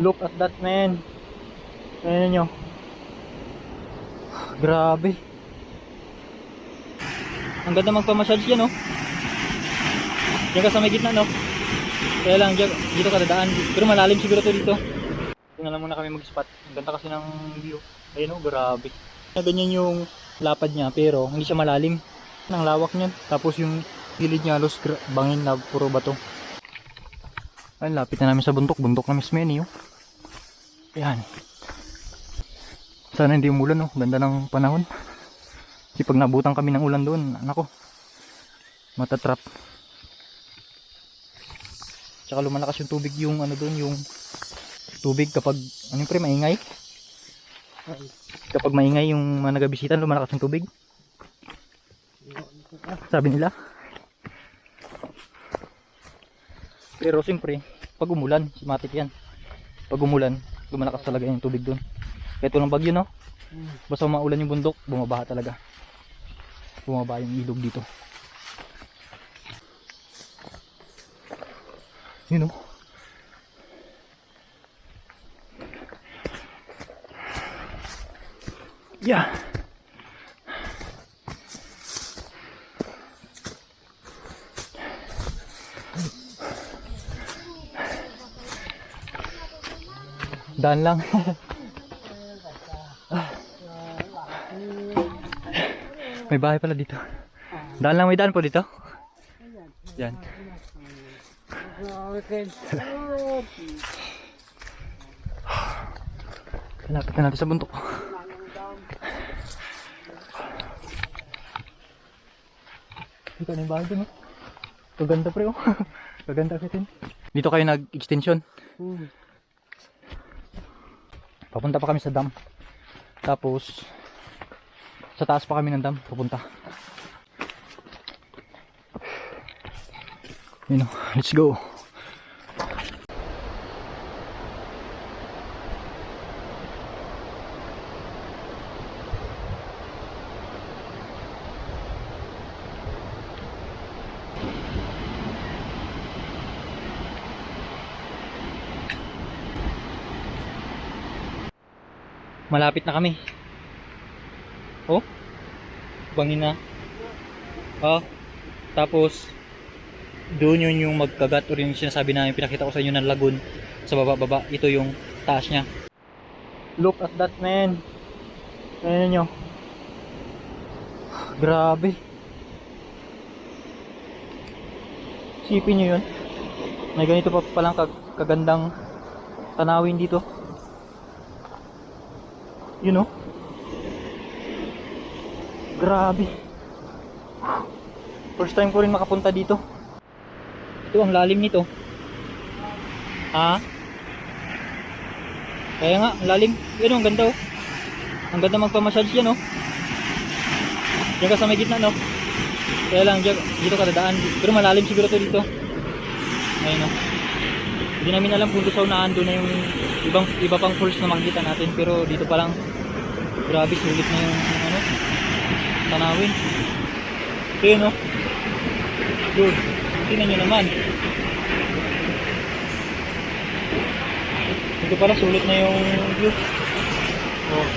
Look at that man. Ayan nyo. Grabe. Ang ganda magpamassage yan, no? Diyan ka sa may gitna, no? Kaya lang, diyan, dito ka dadaan. Pero malalim siguro to dito. Tingnan muna kami mag-spot. Ang ganda kasi ng view. Ayun, oh, grabe. Ganyan yung lapad niya, pero hindi siya malalim. Ang lawak niyan. Tapos yung gilid niya halos bangin na puro bato. Ay, lapit na namin sa bundok. Bundok na mismo eh, oh. Ayan. Sana hindi umulan, oh. Ganda ng panahon. Kasi pag nabutan kami ng ulan doon, nako, matatrap. Tsaka lumalakas yung tubig yung ano doon, yung tubig kapag, ano pre, maingay. Kapag maingay yung mga nagabisita, lumalakas yung tubig. Sabi nila. Pero siyempre, pag umulan, simatik yan. Pag umulan, lumalakas talaga yung tubig doon. Kaya ito ng bagyo, no? Basta maulan yung bundok, bumabaha talaga. Bumaba yung ilog dito. Yun, no? Yeah. Daan lang. may bahay pala dito. Daan lang may daan po dito. Yan. Lapit na natin sa bundok. Ito na yung bahay dun, oh. Kaganda pre, oh. Kaganda kasi Dito kayo nag-extension. Papunta pa kami sa dam. Tapos, sa taas pa kami ng dam. Papunta. Yun, oh. let's go. Malapit na kami. Oh. Bangin na. Oh. Tapos doon yun yung magkagat or yung sinasabi namin pinakita ko sa inyo ng lagoon sa baba-baba. Ito yung taas niya. Look at that man. Ayan nyo. Grabe. Sipin nyo yun. May ganito pa palang kag kagandang tanawin dito. You know? Grabe. First time ko rin makapunta dito. Ito ang lalim nito. Ha? Kaya nga, ang lalim. Oh, ang ganda oh. Ang ganda magpamassage yan oh. Diyan ka sa may gitna no. Kaya lang diyan, dito ka dadaan. Pero malalim siguro to dito. Ayun oh. Hindi namin alam kung sa unahan doon na yung ibang iba pang falls na makikita natin pero dito pa lang grabe sulit na yung ano tanawin. Ayun oh. Dude, tingnan nyo naman. Dito pala sulit na yung view. Oh.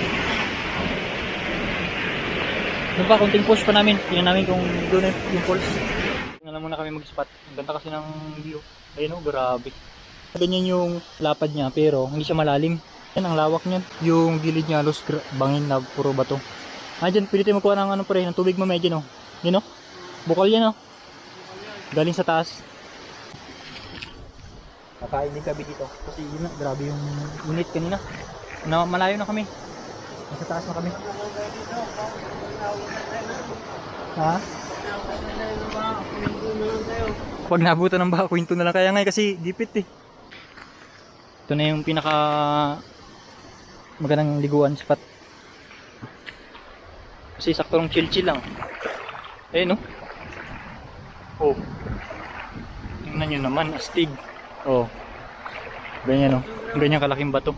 Doon pa, konting push pa namin. Tingnan namin kung doon yung pulse. Tingnan muna kami mag-spot. Ang ganda kasi ng view. Ayun oh, grabe. Ganyan yung lapad niya pero hindi siya malalim. Yan ang lawak niyan. Yung gilid niya halos bangin na puro bato. Ah, dyan, pwede tayo magkuha ng ano pre, ng tubig mamaya dyan oh. Yun oh. Bukal yan oh. Galing sa taas. Kakain din kami dito. Kasi yun na, grabe yung init kanina. Na, malayo na kami. Nasa taas na kami. Ha? Pag nabutan ng baka, kwento na lang. Kaya nga eh, kasi dipit eh. Ito na yung pinaka magandang liguan spot. Kasi sakto ng chill-chill lang. Ayun no. Oh. Tingnan nyo naman, astig. Oh. Ganyan oh. Ganyan kalaking bato.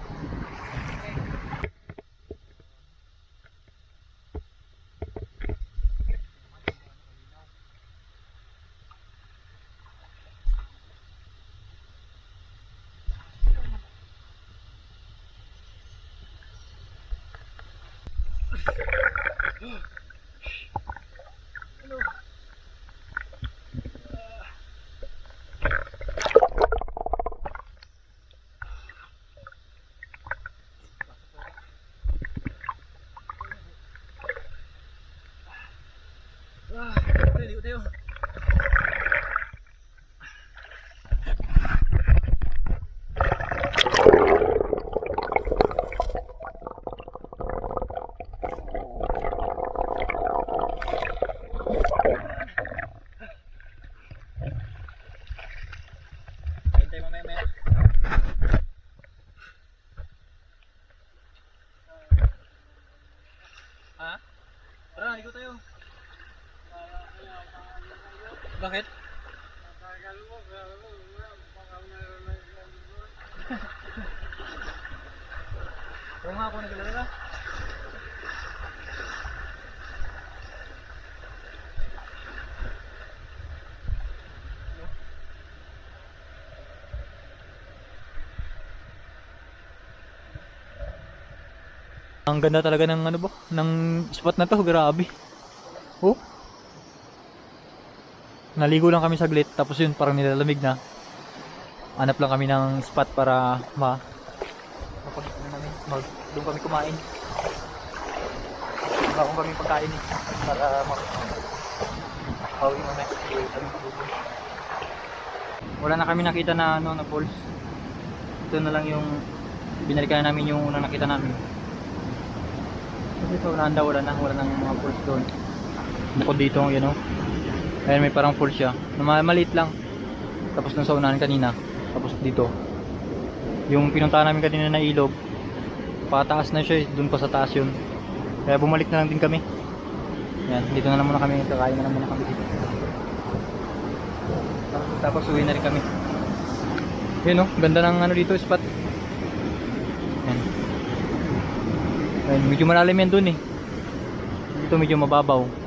Oh. Bakit? Oo nga ako naglalala. Ang ganda talaga ng ano ba? Ng spot na to, grabe. Oh. Naligo lang kami saglit tapos yun parang nilalamig na. Hanap lang kami ng spot para ma namin, mag doon kami kumain. Wala kami pagkain eh para mag Pauwi mo na. Wala na kami nakita na ano na falls. Ito na lang yung binalikan na namin yung unang nakita namin. Kasi ito wala na wala na wala nang mga falls doon. Bukod dito you know. Ayan may parang full siya. Maliit lang. Tapos nung sa unahan kanina. Tapos dito. Yung pinuntahan namin kanina na ilog. Pataas na siya eh. Doon pa sa taas yun. Kaya bumalik na lang din kami. Yan. Dito na lang muna kami. Kakain na lang muna kami dito. Tapos, uwi na rin kami. Yun oh. Ganda ng ano dito spot. Yan. Ayan, medyo malalim yan dun eh. Dito medyo mababaw.